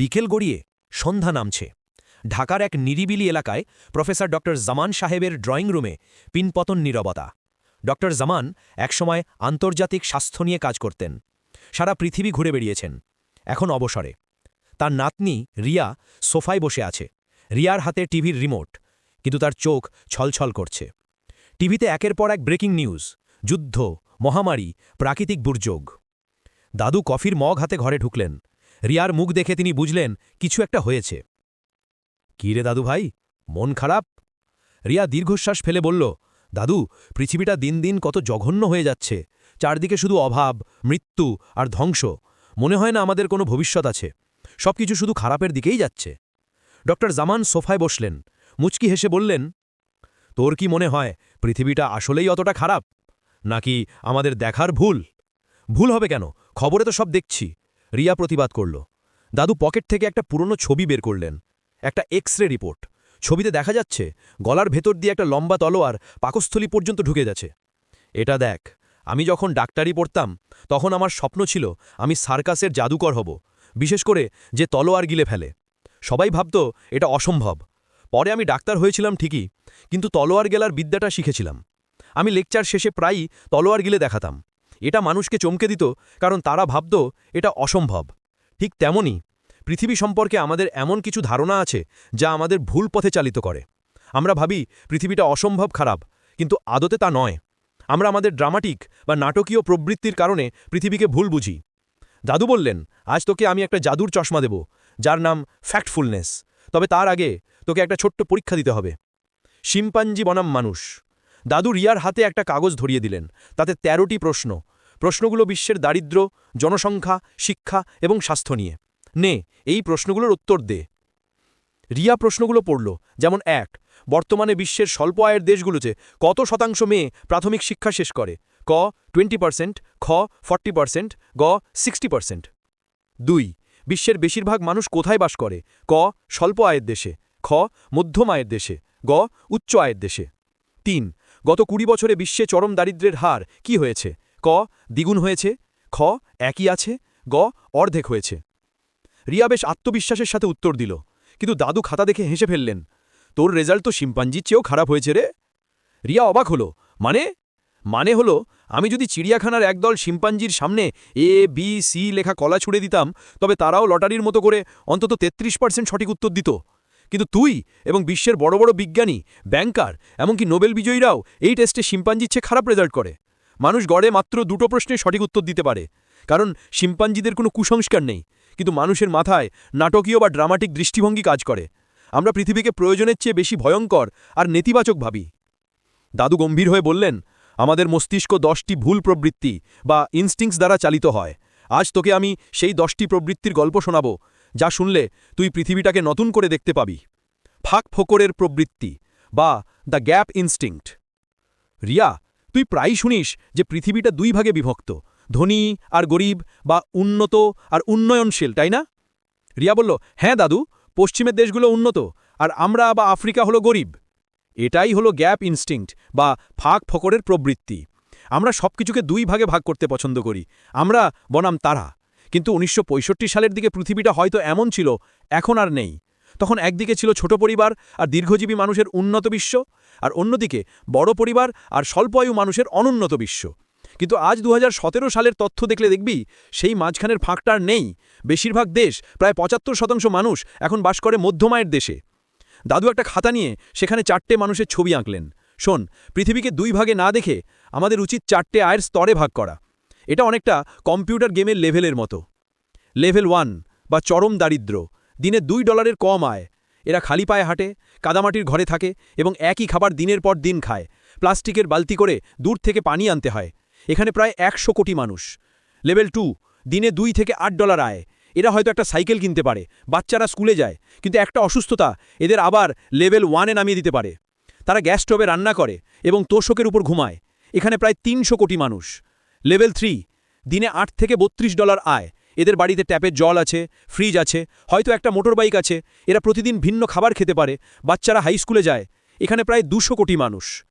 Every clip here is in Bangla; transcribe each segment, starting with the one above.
বিকেল গড়িয়ে সন্ধ্যা নামছে। ঢাকার এক নিরিবিলি এলাকায় প্রফেসর ড. জামান সাহেবের ড্রয়িং রুমে পিনপতন নীরবতা। ড. জামান একসময় আন্তর্জাতিক স্বাস্থ্য নিয়ে কাজ করতেন। সারা পৃথিবী ঘুরে বেরিয়েছেন এখন অবসরে। তার নাতনি রিয়া সোফায় বসে আছে। রিয়ার হাতে টিভির রিমোট, কিন্তু তার চোখ ছলছল করছে। টিভিতে একের পর এক ব্রেকিং নিউজ, যুদ্ধ, মহামারী, প্রাকৃতিক দুর্যোগ। দাদু কফির মগ হাতে ঘরে ঢুকলেন। রিয়ার মুখ দেখে তিনি বুঝলেন, কিছু একটা হয়েছে। কী রে দাদু ভাই? মন খারাপ? রিয়া দীর্ঘশ্বাস ফেলে বলল, দাদু, পৃথিবীটা দিন দিন কত জঘন্য হয়ে যাচ্ছে। চারদিকে শুধু অভাব, মৃত্যু আর ধ্বংস। মনে হয় না আমাদের কোনো ভবিষ্যৎ আছে। সবকিছু শুধু খারাপের দিকেই যাচ্ছে। ডক্টর জামান সোফায় বসলেন। মুচকি হেসে বললেন, তোর কি মনে হয় পৃথিবীটা আসলেই অতটা খারাপ? নাকি আমাদের দেখার ভুল? ভুল হবে কেন? খবরে তো সব দেখছি। রিয়া প্রতিবাদ করল। দাদু পকেট থেকে একটা পুরনো ছবি বের করলেন। একটা এক্স রে রিপোর্ট। ছবিতে দেখা যাচ্ছে, গলার ভেতর দিয়ে একটা লম্বা তলোয়ার পাকস্থলী পর্যন্ত ঢুকে যাচ্ছে এটা দেখ, আমি যখন ডাক্তারি পড়তাম, তখন আমার স্বপ্ন ছিল আমি সার্কাসের জাদুকর হব, বিশেষ করে যে তলোয়ার গিলে ফেলে। সবাই ভাবত এটা অসম্ভব। পরে আমি ডাক্তার হয়েছিলাম ঠিকই, কিন্তু তলোয়ার গেলার বিদ্যাটা শিখেছিলাম। আমি লেকচার শেষে প্রায়ই তলোয়ার গিলে দেখাতাম। এটা মানুষকে চমকে দিত, কারণ তারা ভাবত এটা অসম্ভব। ঠিক তেমনই পৃথিবী সম্পর্কে আমাদের এমন কিছু ধারণা আছে যা আমাদের ভুল পথে চালিত করে। আমরা ভাবি পৃথিবীটা অসম্ভব খারাপ, কিন্তু আদতে তা নয়। আমরা আমাদের ড্রামাটিক বা নাটকীয় প্রবৃত্তির কারণে পৃথিবীকে ভুল বুঝি। দাদু বললেন, আজ তোকে আমি একটা জাদুর চশমা দেব, যার নাম ফ্যাক্টফুলনেস তবে তার আগে তোকে একটা ছোট্ট পরীক্ষা দিতে হবে। শিম্পাঞ্জি বনাম মানুষ। দাদু রিয়ার হাতে একটা কাগজ ধরিয়ে দিলেন। তাতে ১৩টি প্রশ্ন। প্রশ্নগুলো বিশ্বের দারিদ্র, জনসংখ্যা, শিক্ষা এবং স্বাস্থ্য নিয়ে। নে, এই প্রশ্নগুলোর উত্তর দে। রিয়া প্রশ্নগুলো পড়ল, যেমন এক, বর্তমানে বিশ্বের স্বল্প আয়ের দেশগুলোতে কত শতাংশ মেয়ে প্রাথমিক শিক্ষা শেষ করে? ক, টোয়েন্টি পার্সেন্ট, খ, ফর্টি পার্সেন্ট, গ, সিক্সটি পার্সেন্ট। দুই, বিশ্বের বেশিরভাগ মানুষ কোথায় বাস করে? ক, স্বল্প আয়ের দেশে। খ, মধ্যম আয়ের দেশে। গ, উচ্চ আয়ের দেশে। তিন গত কুড়ি বছরে বিশ্বে চরম দারিদ্র্যের হার কি হয়েছে? ক, দ্বিগুণ হয়েছে। খ, একই আছে। গ, অর্ধেক হয়েছে। রিয়া বেশ আত্মবিশ্বাসের সাথে উত্তর দিল, কিন্তু দাদু খাতা দেখে হেসে ফেললেন, তোর রেজাল্ট তো শিম্পাঞ্জির চেয়েও খারাপ হয়েছে রে। রিয়া অবাক হলো মানে? মানে হলো, আমি যদি চিড়িয়াখানার একদল শিম্পাঞ্জির সামনে এ বি সি লেখা কলা ছুড়ে দিতাম, তবে তারাও লটারির মতো করে অন্তত তেত্রিশ পার্সেন্ট সঠিক উত্তর দিত। কিন্তু তুই এবং বিশ্বের বড় বড় বিজ্ঞানী, ব্যাংকার, এমনকি নোবেল বিজয়ীরাও এই টেস্টে শিম্পাঞ্জির চেয়ে খারাপ রেজাল্ট করে। মানুষ গড়ে মাত্র দুটো প্রশ্নের সঠিক উত্তর দিতে পারে, কারণ শিম্পাঞ্জিদের কোনো কুসংস্কার নেই, কিন্তু মানুষের মাথায় নাটকীয় বা ড্রামাটিক দৃষ্টিভঙ্গি কাজ করে। আমরা পৃথিবীকে প্রয়োজনের চেয়ে বেশি ভয়ঙ্কর আর নেতিবাচক ভাবি। দাদু গম্ভীর হয়ে বললেন, আমাদের মস্তিষ্ক দশটি ভুল প্রবৃত্তি বা ইনস্টিংস দ্বারা চালিত হয়। আজ তোকে আমি সেই দশটি প্রবৃত্তির গল্প শোনাব যা শুনলে তুই পৃথিবীটাকে নতুন করে দেখতে পাবি। ফাঁক ফোকরের প্রবৃত্তি বা দ্য গ্যাপ ইনস্টিংক্ট। রিয়া, তুই প্রায়ই শুনিস যে পৃথিবীটা দুই ভাগে বিভক্ত, ধনী আর গরিব বা উন্নত আর উন্নয়নশীল, তাই না? রিয়া বলল হ্যাঁ দাদু, পশ্চিমের দেশগুলো উন্নত আর আমরা বা আফ্রিকা হলো গরিব। এটাই হলো গ্যাপ ইনস্টিংক্ট বা ফাঁক ফকরের প্রবৃত্তি। আমরা সব কিছুকে দুই ভাগে ভাগ করতে পছন্দ করি। আমরা বনাম তারা। কিন্তু উনিশশো পঁয়ষট্টি সালের দিকে পৃথিবীটা হয়তো এমন ছিল, এখন আর নেই। তখন একদিকে ছিল ছোট পরিবার আর দীর্ঘজীবী মানুষের উন্নত বিশ্ব, আর অন্যদিকে বড় পরিবার আর স্বল্পায়ু মানুষের অনুন্নত বিশ্ব। কিন্তু আজ দু হাজার সতেরো সালের তথ্য দেখলে দেখবি, সেই মাঝখানের ফাঁকটার নেই। বেশিরভাগ দেশ, প্রায় পঁচাত্তর শতাংশ মানুষ এখন বাস করে মধ্যমায়ের দেশে। দাদু একটা খাতা নিয়ে সেখানে চারটে মানুষের ছবি আঁকলেন। শোন, পৃথিবীকে দুই ভাগে না দেখে আমাদের উচিত চারটে আয়ের স্তরে ভাগ করা। এটা অনেকটা কম্পিউটার গেমের লেভেলের মতো। লেভেল ওয়ান বা চরম দারিদ্র, দিনে দুই ডলারের কম আয়। এরা খালি পায়ে হাঁটে, কাদামাটির ঘরে থাকে এবং একই খাবার দিনের পর দিন খায়। প্লাস্টিকের বালতি করে দূর থেকে পানি আনতে হয়। এখানে প্রায় একশো কোটি মানুষ। লেভেল টু, দিনে দুই থেকে আট ডলার আয়। এরা হয়তো একটা সাইকেল কিনতে পারে, বাচ্চারা স্কুলে যায়, কিন্তু একটা অসুস্থতা এদের আবার লেভেল ওয়ানে নামিয়ে দিতে পারে। তারা গ্যাস স্টোভে রান্না করে এবং তোষকের উপর ঘুমায়। এখানে প্রায় তিনশো কোটি মানুষ। লেভেল থ্রি দিনে আট থেকে বত্রিশ ডলার আয়। এদের বাড়িতে ট্যাপের জল আছে ফ্রিজ আছে, হয়তো একটা মোটর বাইক আছে। এরা প্রতিদিন ভিন্ন খাবার খেতে পারে, বাচ্চারা হাই স্কুলে যায়। এখানে প্রায় দুশো কোটি মানুষ।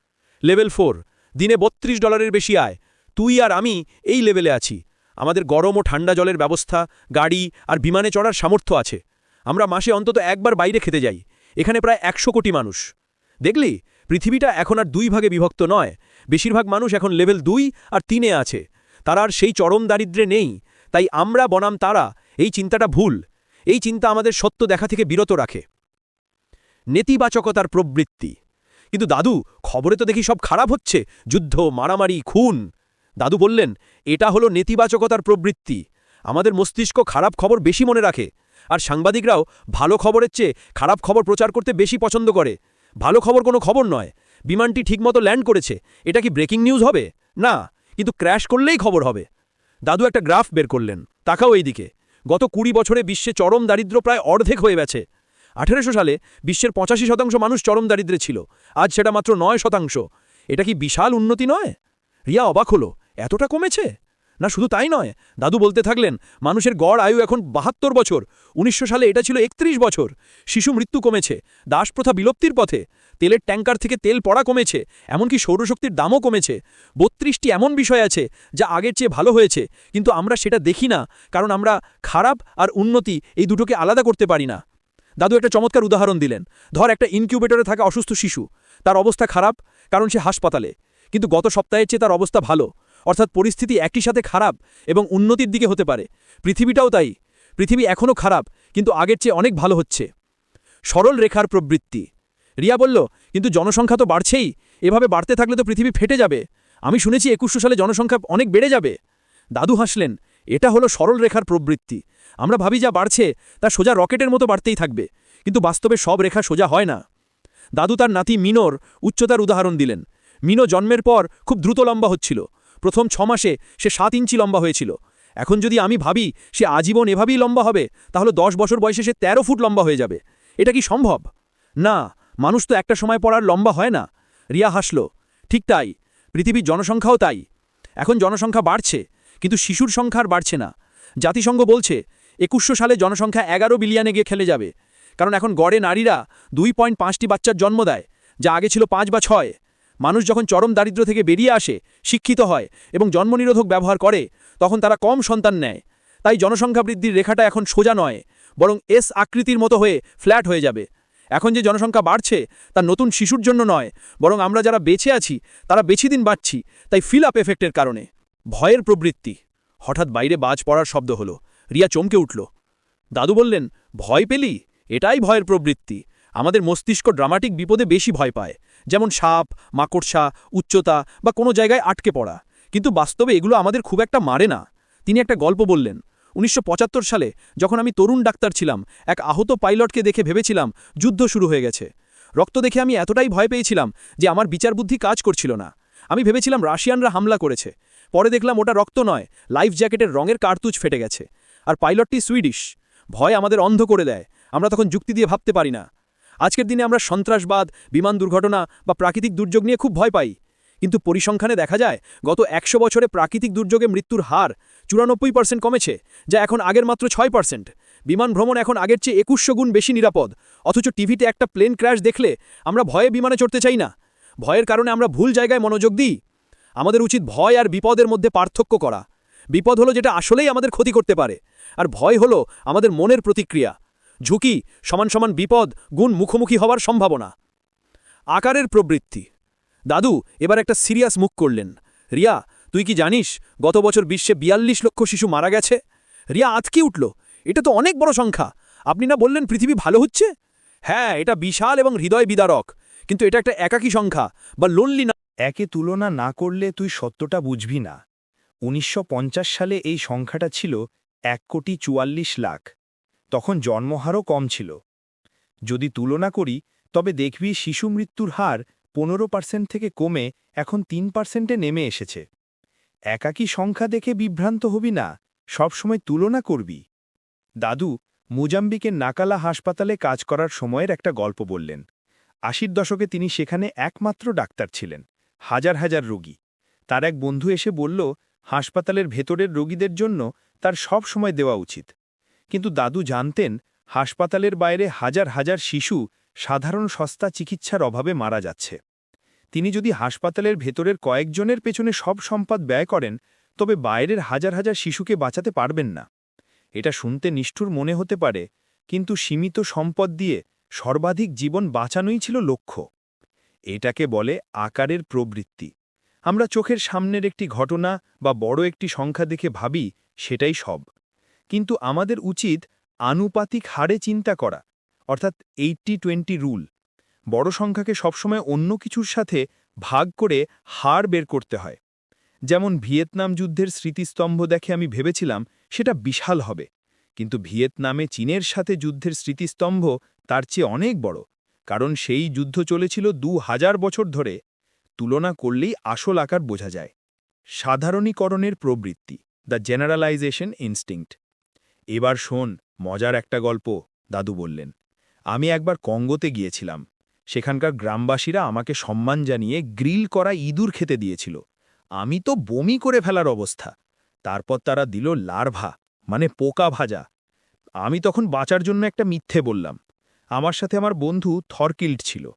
লেভেল ফোর দিনে বত্রিশ ডলারের বেশি আয়। তুই আর আমি এই লেভেলে আছি। আমাদের গরম ও ঠান্ডা জলের ব্যবস্থা, গাড়ি আর বিমানে চড়ার সামর্থ্য আছে। আমরা মাসে অন্তত একবার বাইরে খেতে যাই। এখানে প্রায় একশো কোটি মানুষ। দেখলি? পৃথিবীটা এখন আর দুই ভাগে বিভক্ত নয়। বেশিরভাগ মানুষ এখন লেভেল দুই আর তিনে আছে। তারা আর সেই চরম দারিদ্রে নেই। তাই আমরা বনাম তারা। এই চিন্তাটা ভুল। এই চিন্তা আমাদের সত্য দেখা থেকে বিরত রাখে। নেতিবাচকতার প্রবৃত্তি। কিন্তু দাদু, খবরে তো দেখি সব খারাপ হচ্ছে। যুদ্ধ, মারামারি, খুন। দাদু বললেন, এটা হলো নেতিবাচকতার প্রবৃত্তি। আমাদের মস্তিষ্ক খারাপ খবর বেশি মনে রাখে। আর সাংবাদিকরাও ভালো খবরের চেয়ে খারাপ খবর প্রচার করতে বেশি পছন্দ করে। ভালো খবর কোনো খবর নয়। বিমানটি ঠিকমতো ল্যান্ড করেছে। এটা কি ব্রেকিং নিউজ হবে? না, কিন্তু ক্র্যাশ করলেই খবর হবে। দাদু একটা গ্রাফ বের করলেন। তাকাও এই দিকে গত কুড়ি বছরে বিশ্বে চরম দারিদ্র প্রায় অর্ধেক হয়ে গেছে। আঠেরোশো সালে বিশ্বের পঁচাশি শতাংশ মানুষ চরম দারিদ্র্যে ছিল। আজ সেটা মাত্র নয় শতাংশ। এটা কি বিশাল উন্নতি নয়? রিয়া অবাক হলো। এতটা কমেছে? না, শুধু তাই নয়। দাদু বলতে থাকলেন, মানুষের গড় আয়ু এখন বাহাত্তর বছর। উনিশশো সালে এটা ছিল একত্রিশ বছর। শিশু মৃত্যু কমেছে। দাসপ্রথা বিলুপ্তির পথে। তেলের ট্যাঙ্কার থেকে তেল পড়া কমেছে, এমনকি সৌরশক্তির দামও কমেছে। বত্রিশটি এমন বিষয় আছে যা আগের চেয়ে ভালো হয়েছে, কিন্তু আমরা সেটা দেখি না, কারণ আমরা খারাপ আর উন্নতি এই দুটোকে আলাদা করতে পারি না। দাদু একটা চমৎকার উদাহরণ দিলেন। ধর একটা ইনকিউবেটরে থাকা অসুস্থ শিশু। তার অবস্থা খারাপ, কারণ সে হাসপাতালে। কিন্তু গত সপ্তাহের চেয়ে তার অবস্থা ভালো। অর্থাৎ পরিস্থিতি একই সাথে খারাপ এবং উন্নতির দিকে হতে পারে। পৃথিবীটাও তাই। পৃথিবী এখনও খারাপ, কিন্তু আগের চেয়ে অনেক ভালো হচ্ছে। সরল রেখার প্রবৃত্তি। রিয়া বলল, কিন্তু জনসংখ্যা তো বাড়ছেই। এভাবে বাড়তে থাকলে তো পৃথিবী ফেটে যাবে। আমি শুনেছি একুশশো সালে জনসংখ্যা অনেক বেড়ে যাবে। দাদু হাসলেন, এটা হলো সরল রেখার প্রবৃত্তি। আমরা ভাবি যা বাড়ছে, তা সোজা রকেটের মতো বাড়তেই থাকবে। কিন্তু বাস্তবে সব রেখা সোজা হয় না। দাদু তার নাতি মিনোর উচ্চতার উদাহরণ দিলেন। মিনো জন্মের পর খুব দ্রুত লম্বা হচ্ছিল। প্রথম ছ মাসে সে সাত ইঞ্চি লম্বা হয়েছিল। এখন যদি আমি ভাবি সে আজীবন এভাবেই লম্বা হবে, তাহলে দশ বছর বয়সে সে ১৩ ফুট লম্বা হয়ে যাবে। এটা কি সম্ভব? না, মানুষ তো একটা সময় পর আর লম্বা হয় না। রিয়া হাসল, ঠিক তাই, পৃথিবীর জনসংখ্যাও তাই। এখন জনসংখ্যা বাড়ছে, কিন্তু শিশুর সংখ্যা আর বাড়ছে না। জাতিসংঘ বলছে, একুশশো সালে জনসংখ্যা এগারো বিলিয়নে গিয়ে খেলে যাবে। কারণ এখন গড়ে নারীরা দুই পয়েন্ট পাঁচটি বাচ্চার জন্ম দেয়, যা আগে ছিল পাঁচ বা ছয়। মানুষ যখন চরম দারিদ্র থেকে বেরিয়ে আসে, শিক্ষিত হয় এবং জন্মনিরোধক ব্যবহার করে, তখন তারা কম সন্তান নেয়। তাই জনসংখ্যা বৃদ্ধির রেখাটা এখন সোজা নয়, বরং এস আকৃতির মতো হয়ে ফ্ল্যাট হয়ে যাবে। এখন যে জনসংখ্যা বাড়ছে, তা নতুন শিশুর জন্য নয়, বরং আমরা যারা বেঁচে আছি, তারা বেশি দিন বাড়ছি তাই ফিল আপ এফেক্টের কারণে। ভয়ের প্রবৃত্তি। হঠাৎ বাইরে বাজ পড়ার শব্দ হলো। রিয়া চমকে উঠল। দাদু বললেন, ভয় পেলি? এটাই ভয়ের প্রবৃত্তি। আমাদের মস্তিষ্ক ড্রামাটিক বিপদে বেশি ভয় পায়। যেমন সাপ, মাকড়সা, উচ্চতা বা কোনো জায়গায় আটকে পড়া। কিন্তু বাস্তবে এগুলো আমাদের খুব একটা মারে না। তিনি একটা গল্প বললেন। উনিশশো পঁচাত্তর সালে যখন আমি তরুণ ডাক্তার ছিলাম, এক আহত পাইলটকে দেখে ভেবেছিলাম যুদ্ধ শুরু হয়ে গেছে। রক্ত দেখে আমি এতটাই ভয় পেয়েছিলাম যে আমার বিচার বুদ্ধি কাজ করছিল না। আমি ভেবেছিলাম রাশিয়ানরা হামলা করেছে। পরে দেখলাম ওটা রক্ত নয়, লাইফ জ্যাকেটের রঙের কার্তুজ ফেটে গেছে। আর পাইলটটি সুইডিশ। ভয় আমাদের অন্ধ করে দেয়। আমরা তখন যুক্তি দিয়ে ভাবতে পারি না। আজকের দিনে আমরা সন্ত্রাসবাদ, বিমান দুর্ঘটনা বা প্রাকৃতিক দুর্যোগ নিয়ে খুব ভয় পাই। কিন্তু পরিসংখ্যানে দেখা যায়, গত একশো বছরে প্রাকৃতিক দুর্যোগে মৃত্যুর হার চুরানব্বই পার্সেন্ট কমেছে, যা এখন আগের মাত্র ছয় পার্সেন্ট বিমান ভ্রমণ এখন আগের চেয়ে একুশশো গুণ বেশি নিরাপদ, অথচ টিভিতে একটা প্লেন ক্র্যাশ দেখলে আমরা ভয়ে বিমানে চড়তে চাই না। ভয়ের কারণে আমরা ভুল জায়গায় মনোযোগ দিই। আমাদের উচিত ভয় আর বিপদের মধ্যে পার্থক্য করা। বিপদ হলো যেটা আসলেই আমাদের ক্ষতি করতে পারে, আর ভয় হলো আমাদের মনের প্রতিক্রিয়া। ঝুঁকি, সমান সমান বিপদ, গুণ মুখোমুখি হওয়ার সম্ভাবনা। আকারের প্রবৃত্তি। দাদু, এবার একটা সিরিয়াস মুখ করলেন। রিয়া, তুই কি জানিস, গত বছর বিশ্বে বিয়াল্লিশ লক্ষ শিশু মারা গেছে? রিয়া আতকি উঠল। এটা তো অনেক বড় সংখ্যা। আপনি না বললেন পৃথিবী ভালো হচ্ছে? হ্যাঁ এটা বিশাল এবং হৃদয় বিদারক। কিন্তু এটা একটা একাকী সংখ্যা, বা লোনলি না একে তুলনা না করলে তুই সত্যটা বুঝবি না। উনিশশো পঞ্চাশ সালে এই সংখ্যাটা ছিল এক কোটি চুয়াল্লিশ লাখ। তখন জন্মহারও কম ছিল। যদি তুলনা করি, তবে দেখবি শিশু মৃত্যুর হার পনেরো পার্সেন্ট থেকে কমে এখন তিন পার্সেন্টে নেমে এসেছে। একাকী সংখ্যা দেখে বিভ্রান্ত হবি না সবসময় তুলনা করবি। দাদু, মুজাম্বিকের নাকালা হাসপাতালে কাজ করার সময়ের একটা গল্প বললেন। আশির দশকে তিনি সেখানে একমাত্র ডাক্তার ছিলেন, হাজার হাজার রোগী। তার এক বন্ধু এসে বলল, হাসপাতালের ভেতরের রোগীদের জন্য তার সব সময় দেওয়া উচিত। কিন্তু দাদু জানতেন, হাসপাতালের বাইরে হাজার হাজার শিশু সাধারণ সস্তা চিকিৎসার অভাবে মারা যাচ্ছে। তিনি যদি হাসপাতালের ভেতরের কয়েকজনের পেছনে সব সম্পদ ব্যয় করেন, তবে বাইরের হাজার হাজার শিশুকে বাঁচাতে পারবেন না। এটা শুনতে নিষ্ঠুর মনে হতে পারে, কিন্তু সীমিত সম্পদ দিয়ে সর্বাধিক জীবন বাঁচানোই ছিল লক্ষ্য। এটাকে বলে আকারের প্রবৃত্তি। আমরা চোখের সামনের একটি ঘটনা বা বড় একটি সংখ্যা দেখে ভাবি, সেটাই সব। কিন্তু আমাদের উচিত আনুপাতিক হারে চিন্তা করা, অর্থাৎ এইটটি টোয়েন্টি রুল। বড় সংখ্যাকে সবসময় অন্য কিছুর সাথে ভাগ করে হার বের করতে হয়। যেমন ভিয়েতনাম যুদ্ধের স্মৃতিস্তম্ভ দেখে আমি ভেবেছিলাম সেটা বিশাল হবে, কিন্তু ভিয়েতনামে চীনের সাথে যুদ্ধের স্মৃতিস্তম্ভ তার চেয়ে অনেক বড়, কারণ সেই যুদ্ধ চলেছিল দু হাজার বছর ধরে, তুলনা করলেই আসল আকার বোঝা যায়। সাধারণীকরণের প্রবৃত্তি, দ্য জেনারেলাইজেশন ইনস্টিংক্ট। এবার শোন, মজার একটা গল্প, দাদু বললেন। আমি একবার কঙ্গোতে গিয়েছিলাম। সেখানকার গ্রামবাসীরা আমাকে সম্মান জানিয়ে গ্রিল করা ইঁদুর খেতে দিয়েছিল। আমি তো বমি করে ফেলার অবস্থা। তারপর তারা দিল লার্ভা মানে পোকা ভাজা। আমি তখন বাঁচার জন্য একটা মিথ্যে বললাম। আমার সাথে আমার বন্ধু থরকিল্ড ছিল।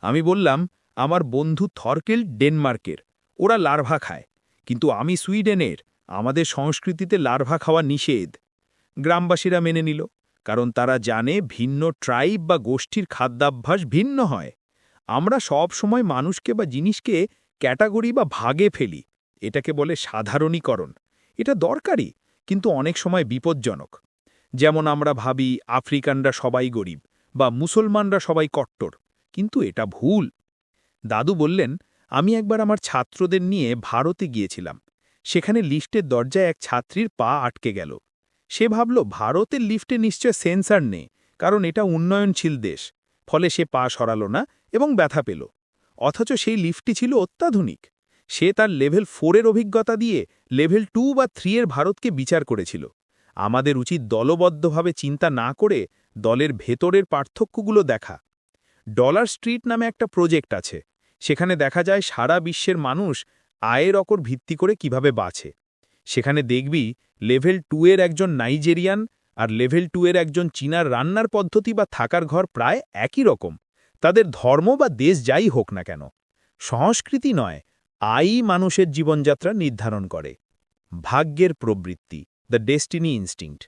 আমি বললাম, আমার বন্ধু থরকিল্ড ডেনমার্কের। ওরা লার্ভা খায়। কিন্তু আমি সুইডেনের। আমাদের সংস্কৃতিতে লার্ভা খাওয়া নিষেধ। গ্রামবাসীরা মেনে নিল, কারণ তারা জানে ভিন্ন ট্রাইব বা গোষ্ঠীর খাদ্যাভ্যাস ভিন্ন হয়। আমরা সব সময় মানুষকে বা জিনিসকে ক্যাটাগরি বা ভাগে ফেলি, এটাকে বলে সাধারণীকরণ। এটা দরকারি, কিন্তু অনেক সময় বিপজ্জনক। যেমন আমরা ভাবি, আফ্রিকানরা সবাই গরিব বা মুসলমানরা সবাই কট্টর, কিন্তু এটা ভুল। দাদু বললেন, আমি একবার আমার ছাত্রদের নিয়ে ভারতে গিয়েছিলাম। সেখানে লিস্টের দরজায় এক ছাত্রীর পা আটকে গেল। সে ভাবল, ভারতের লিফটে নিশ্চয় সেন্সার নেই, কারণ এটা উন্নয়নশীল দেশ। ফলে সে পা সরাল না এবং ব্যথা পেল। অথচ সেই লিফটটি ছিল অত্যাধুনিক। সে তার লেভেল ফোরের অভিজ্ঞতা দিয়ে লেভেল টু বা থ্রি এর ভারতকে বিচার করেছিল। আমাদের উচিত দলবদ্ধভাবে চিন্তা না করে দলের ভেতরের পার্থক্যগুলো দেখা। ডলার স্ট্রিট নামে একটা প্রজেক্ট আছে। সেখানে দেখা যায় সারা বিশ্বের মানুষ আয়ের অকর ভিত্তি করে কীভাবে বাঁচে। সেখানে দেখবি লেভেল টু এর একজন নাইজেরিয়ান আর লেভেল টু এর একজন চীনার রান্নার পদ্ধতি বা থাকার ঘর প্রায় একই রকম। তাদের ধর্ম বা দেশ যাই হোক না কেন, সংস্কৃতি নয়, আই মানুষের জীবনযাত্রা নির্ধারণ করে। ভাগ্যের প্রবৃত্তি দ্য ডেস্টিনি ইনস্টিংক্ট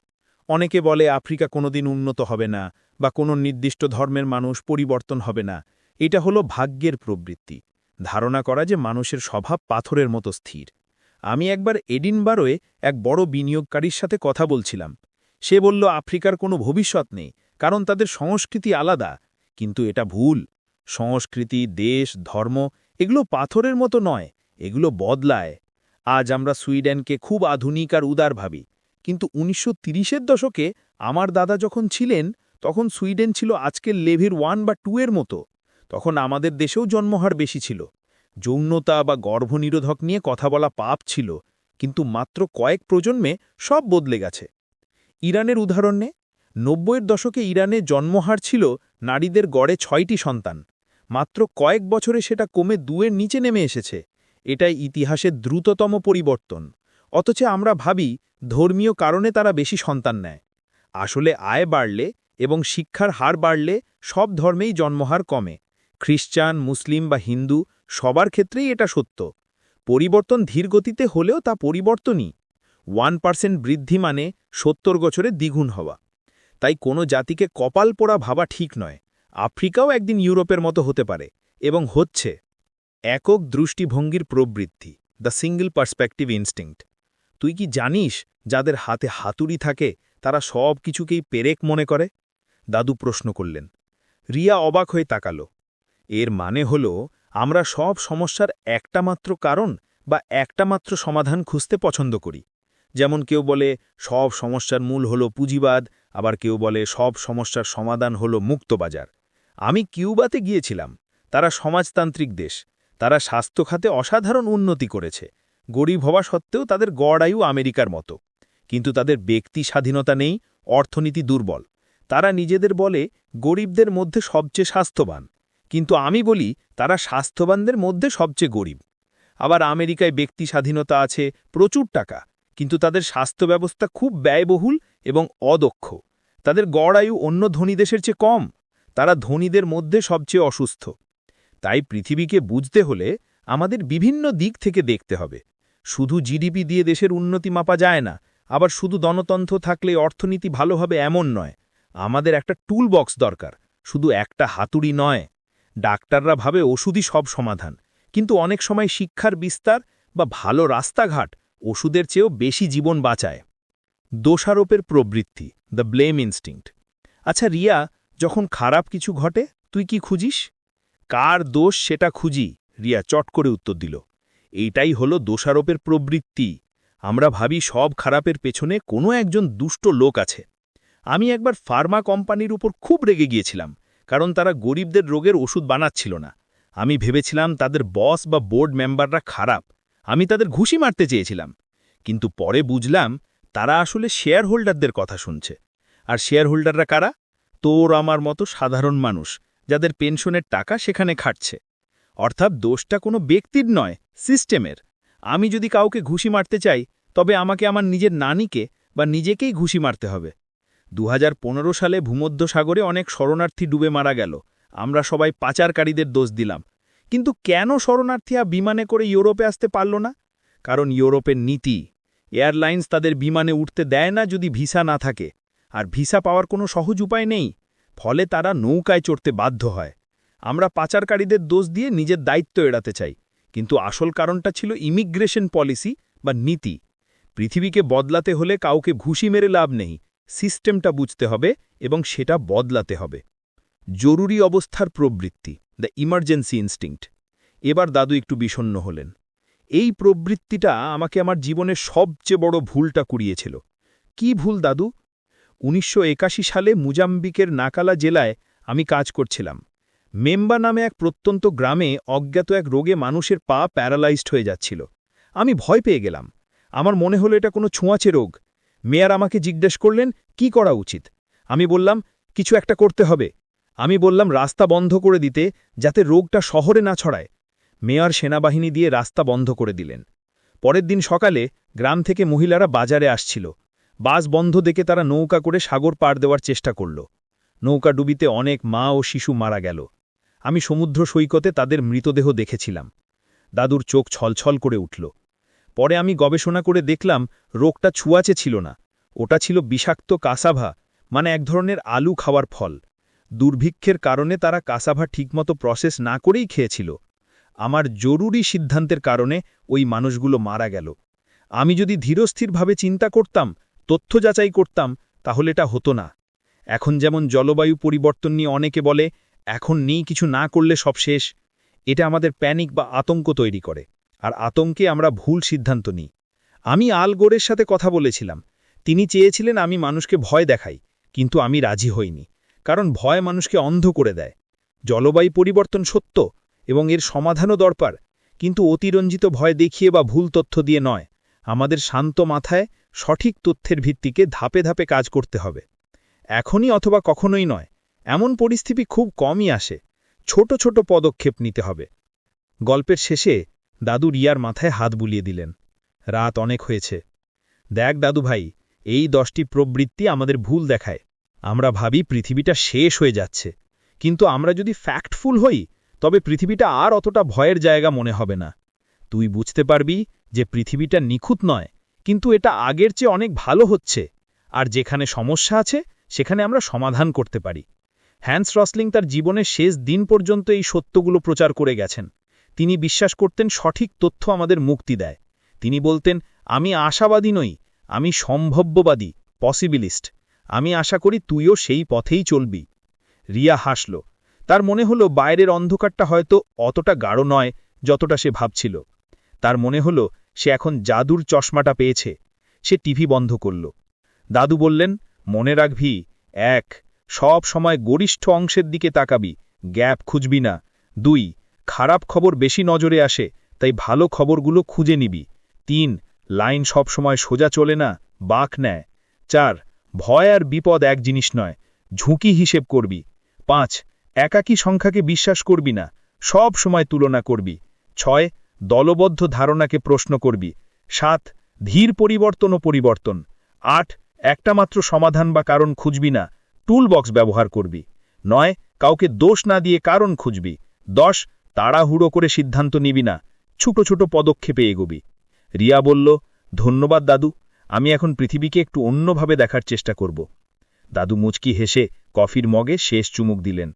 অনেকে বলে আফ্রিকা কোনোদিন উন্নত হবে না বা কোনো নির্দিষ্ট ধর্মের মানুষ পরিবর্তন হবে না। এটা হলো ভাগ্যের প্রবৃত্তি। ধারণা করা যে মানুষের স্বভাব পাথরের মতো স্থির। আমি একবার এডিনবারোয়ে এক বড় বিনিয়োগকারীর সাথে কথা বলছিলাম। সে বলল, আফ্রিকার কোনো ভবিষ্যৎ নেই, কারণ তাদের সংস্কৃতি আলাদা। কিন্তু এটা ভুল। সংস্কৃতি, দেশ, ধর্ম, এগুলো পাথরের মতো নয়, এগুলো বদলায়। আজ আমরা সুইডেনকে খুব আধুনিক আর উদার ভাবি। কিন্তু উনিশশো তিরিশের দশকে আমার দাদা যখন ছিলেন, তখন সুইডেন ছিল আজকের লেভির ওয়ান বা টু এর মতো। তখন আমাদের দেশেও জন্মহার বেশি ছিল। যৌনতা বা গর্ভনিরোধক নিয়ে কথা বলা পাপ ছিল, কিন্তু মাত্র কয়েক প্রজন্মে সব বদলে গেছে। ইরানের উদাহরণে, নব্বইয়ের দশকে ইরানে জন্মহার ছিল নারীদের গড়ে ছয়টি সন্তান। মাত্র কয়েক বছরে সেটা কমে দুয়ের নিচে নেমে এসেছে। এটাই ইতিহাসের দ্রুততম পরিবর্তন। অথচ আমরা ভাবি, ধর্মীয় কারণে তারা বেশি সন্তান নেয়। আসলে আয় বাড়লে এবং শিক্ষার হার বাড়লে সব ধর্মেই জন্মহার কমে। খ্রিস্টান, মুসলিম বা হিন্দু সবার ক্ষেত্রেই এটা সত্য। পরিবর্তন ধীরগতিতে হলেও তা পরিবর্তনই। ওয়ান পার্সেন্ট বৃদ্ধি মানে সত্তর বছরে দ্বিগুণ হওয়া। তাই কোনো জাতিকে কপাল পোড়া ভাবা ঠিক নয়। আফ্রিকাও একদিন ইউরোপের মতো হতে পারে এবং হচ্ছে। একক দৃষ্টিভঙ্গির প্রবৃত্তি, দ্য সিঙ্গল পার্সপেক্টিভ ইনস্টিংক্ট। তুই কি জানিস যাদের হাতে হাতুড়ি থাকে, তারা সব কিছুকেই পেরেক মনে করে? দাদু প্রশ্ন করলেন। রিয়া অবাক হয়ে তাকালো। এর মানে হল আমরা সব সমস্যার একটা মাত্র কারণ বা একটা মাত্র সমাধান খুঁজতে পছন্দ করি। যেমন কেউ বলে, সব সমস্যার মূল হল পুঁজিবাদ, আবার কেউ বলে, সব সমস্যার সমাধান হল মুক্তবাজার। আমি কিউবাতে গিয়েছিলাম। তারা সমাজতান্ত্রিক দেশ। তারা স্বাস্থ্য খাতে অসাধারণ উন্নতি করেছে। গরিব হওয়া সত্ত্বেও তাদের গড় আয়ু আমেরিকার মতো। কিন্তু তাদের ব্যক্তি স্বাধীনতা নেই, অর্থনীতি দুর্বল। তারা নিজেদের বলে, গরিবদের মধ্যে সবচেয়ে স্বাস্থ্যবান। কিন্তু আমি বলি, তারা স্বাস্থ্যবানদের মধ্যে সবচেয়ে গরিব। আবার আমেরিকায় ব্যক্তি স্বাধীনতা আছে, প্রচুর টাকা, কিন্তু তাদের স্বাস্থ্য ব্যবস্থা খুব ব্যয়বহুল এবং অদক্ষ। তাদের গড় আয়ু অন্য ধনী দেশের চেয়ে কম, তারা ধনীদের মধ্যে সবচেয়ে অসুস্থ। তাই পৃথিবীকে বুঝতে হলে আমাদের বিভিন্ন দিক থেকে দেখতে হবে। শুধু জিডিপি দিয়ে দেশের উন্নতি মাপা যায় না, আবার শুধু দনতন্ত্র থাকলে অর্থনীতি ভালো হবে এমন নয়। আমাদের একটা টুল বক্স দরকার, শুধু একটা হাতুড়ি নয়। ডাক্তাররা ভাবে ওষুধই সব সমাধান। কিন্তু অনেক সময় শিক্ষার বিস্তার বা ভালো রাস্তাঘাট ওষুধের চেয়েও বেশি জীবন বাঁচায়। দোষারোপের প্রবৃত্তি দ্য ব্লেম ইনস্টিংক্ট আচ্ছা রিয়া, যখন খারাপ কিছু ঘটে, তুই কি খুঁজিস? কার দোষ সেটা খুঁজি, রিয়া চট করে উত্তর দিল। এইটাই হলো দোষারোপের প্রবৃত্তি। আমরা ভাবি সব খারাপের পেছনে কোনো একজন দুষ্ট লোক আছে। আমি একবার ফার্মা কোম্পানির উপর খুব রেগে গিয়েছিলাম। কারণ তারা গরিবদের রোগের ওষুধ বানাচ্ছিল না। আমি ভেবেছিলাম তাদের বস বা বোর্ড মেম্বাররা খারাপ। আমি তাদের ঘুষি মারতে চেয়েছিলাম। কিন্তু পরে বুঝলাম তারা আসলে শেয়ার হোল্ডারদের কথা শুনছে। আর শেয়ার হোল্ডাররা কারা? তোর আমার মতো সাধারণ মানুষ, যাদের পেনশনের টাকা সেখানে খাটছে। অর্থাৎ দোষটা কোনো ব্যক্তির নয়, সিস্টেমের। আমি যদি কাউকে ঘুষি মারতে চাই, তবে আমাকে আমার নিজের নানিকে বা নিজেকেই ঘুষি মারতে হবে। দু হাজার পনেরো সালে ভূমধ্য সাগরে অনেক শরণার্থী ডুবে মারা গেল। আমরা সবাই পাচারকারীদের দোষ দিলাম। কিন্তু কেন শরণার্থীরা বিমানে করে ইউরোপে আসতে পারল না? কারণ ইউরোপের নীতি, এয়ারলাইন্স তাদের বিমানে উঠতে দেয় না যদি ভিসা না থাকে। আর ভিসা পাওয়ার কোনো সহজ উপায় নেই, ফলে তারা নৌকায় চড়তে বাধ্য হয়। আমরা পাচারকারীদের দোষ দিয়ে নিজের দায়িত্ব এড়াতে চাই, কিন্তু আসল কারণটা ছিল ইমিগ্রেশন পলিসি বা নীতি। পৃথিবীকে বদলাতে হলে কাউকে ঘুষি মেরে লাভ নেই সিস্টেমটা বুঝতে হবে এবং সেটা বদলাতে হবে। জরুরি অবস্থার প্রবৃত্তি দ্য ইমার্জেন্সি ইনস্টিংক্ট এবার দাদু একটু বিষণ্ন হলেন। এই প্রবৃত্তিটা আমাকে আমার জীবনের সবচেয়ে বড় ভুলটা কুড়িয়েছিল। কি ভুল, দাদু? উনিশশো সালে মুজাম্বিকের নাকালা জেলায় আমি কাজ করছিলাম। মেম্বা নামে এক প্রত্যন্ত গ্রামে অজ্ঞাত এক রোগে মানুষের পা প্যারালাইজড হয়ে যাচ্ছিল। আমি ভয় পেয়ে গেলাম। আমার মনে হলো এটা কোনো ছোঁয়াচে রোগ। মেয়ার আমাকে জিজ্ঞেস করলেন, কি করা উচিত? আমি বললাম, কিছু একটা করতে হবে। আমি বললাম, রাস্তা বন্ধ করে দিতে, যাতে রোগটা শহরে না ছড়ায়। মেয়র সেনাবাহিনী দিয়ে রাস্তা বন্ধ করে দিলেন। পরের দিন সকালে গ্রাম থেকে মহিলারা বাজারে আসছিল। বাস বন্ধ দেখে তারা নৌকা করে সাগর পার দেওয়ার চেষ্টা করল। নৌকা ডুবিতে অনেক মা ও শিশু মারা গেল। আমি সমুদ্র সৈকতে তাদের মৃতদেহ দেখেছিলাম। দাদুর চোখ ছলছল করে উঠল। পরে আমি গবেষণা করে দেখলাম, রোগটা ছুয়াচে ছিল না। ওটা ছিল বিষাক্ত কাসাভা মানে এক ধরনের আলু খাওয়ার ফল। দুর্ভিক্ষের কারণে তারা কাসাভা ঠিকমতো প্রসেস না করেই খেয়েছিল। আমার জরুরি সিদ্ধান্তের কারণে ওই মানুষগুলো মারা গেল। আমি যদি ধীরস্থিরভাবে চিন্তা করতাম, তথ্য যাচাই করতাম, তাহলে এটা হতো না। এখন যেমন জলবায়ু পরিবর্তন নিয়ে অনেকে বলে, এখন নেই কিছু না করলে সব শেষ। এটা আমাদের প্যানিক বা আতঙ্ক তৈরি করে। আর আতঙ্কে আমরা ভুল সিদ্ধান্ত নিই। আমি আল গোরের সাথে কথা বলেছিলাম। তিনি চেয়েছিলেন আমি মানুষকে ভয় দেখাই, কিন্তু আমি রাজি হইনি, কারণ ভয় মানুষকে অন্ধ করে দেয়। জলবায়ু পরিবর্তন সত্য এবং এর সমাধানও দরকার, কিন্তু অতিরঞ্জিত ভয় দেখিয়ে বা ভুল তথ্য দিয়ে নয়, আমাদের শান্ত মাথায় সঠিক তথ্যের ভিত্তিকে ধাপে ধাপে কাজ করতে হবে। এখনই অথবা কখনোই নয়, এমন পরিস্থিতি খুব কমই আসে, ছোট ছোট পদক্ষেপ নিতে হবে। গল্পের শেষে দাদু রিয়ার মাথায় হাত বুলিয়ে দিলেন। রাত অনেক হয়েছে। দেখ দাদু ভাই, এই দশটি প্রবৃত্তি আমাদের ভুল দেখায়। আমরা ভাবি পৃথিবীটা শেষ হয়ে যাচ্ছে। কিন্তু আমরা যদি ফ্যাক্টফুল হই, তবে পৃথিবীটা আর অতটা ভয়ের জায়গা মনে হবে না। তুই বুঝতে পারবি যে পৃথিবীটা নিখুঁত নয়, কিন্তু এটা আগের চেয়ে অনেক ভালো হচ্ছে। আর যেখানে সমস্যা আছে, সেখানে আমরা সমাধান করতে পারি। হ্যান্স রসলিং তার জীবনের শেষ দিন পর্যন্ত এই সত্যগুলো প্রচার করে গেছেন। তিনি বিশ্বাস করতেন সঠিক তথ্য আমাদের মুক্তি দেয়। তিনি বলতেন, আমি আশাবাদী নই, আমি সম্ভব্যবাদী পসিবিলিস্ট আমি আশা করি তুইও সেই পথেই চলবি। রিয়া হাসল। তার মনে হলো বাইরের অন্ধকারটা হয়তো অতটা গাঢ় নয়, যতটা সে ভাবছিল। তার মনে হলো সে এখন জাদুর চশমাটা পেয়েছে। সে টিভি বন্ধ করল। দাদু বললেন, মনে রাখবি, এক, সব সময় গরিষ্ঠ অংশের দিকে তাকাবি, গ্যাপ খুঁজবি না। দুই খারাপ খবর বেশি নজরে আসে, তাই ভালো খবরগুলো খুঁজে নিবি। তিন, লাইন সব সময় সোজা চলে না, বাক নেয়। চার, ভয় আর বিপদ এক জিনিস নয়, ঝুঁকি হিসেব করবি। পাঁচ, একাকী সংখ্যাকে বিশ্বাস করবি না, সব সময় তুলনা করবি। ছয়, দলবদ্ধ ধারণাকে প্রশ্ন করবি। সাত, ধীর পরিবর্তন ও পরিবর্তন। আট, একটা মাত্র সমাধান বা কারণ খুঁজবি না টুল বক্স ব্যবহার করবি। নয়, কাউকে দোষ না দিয়ে কারণ খুঁজবি। দশ তাড়াহুড়ো করে সিদ্ধান্ত নিবি না। ছোট ছোট পদক্ষেপে এগোবি। রিয়া বলল, ধন্যবাদ, দাদু। আমি এখন পৃথিবীকে একটু অন্যভাবে দেখার চেষ্টা করব। দাদু মুচকি হেসে কফির মগে শেষ চুমুক দিলেন।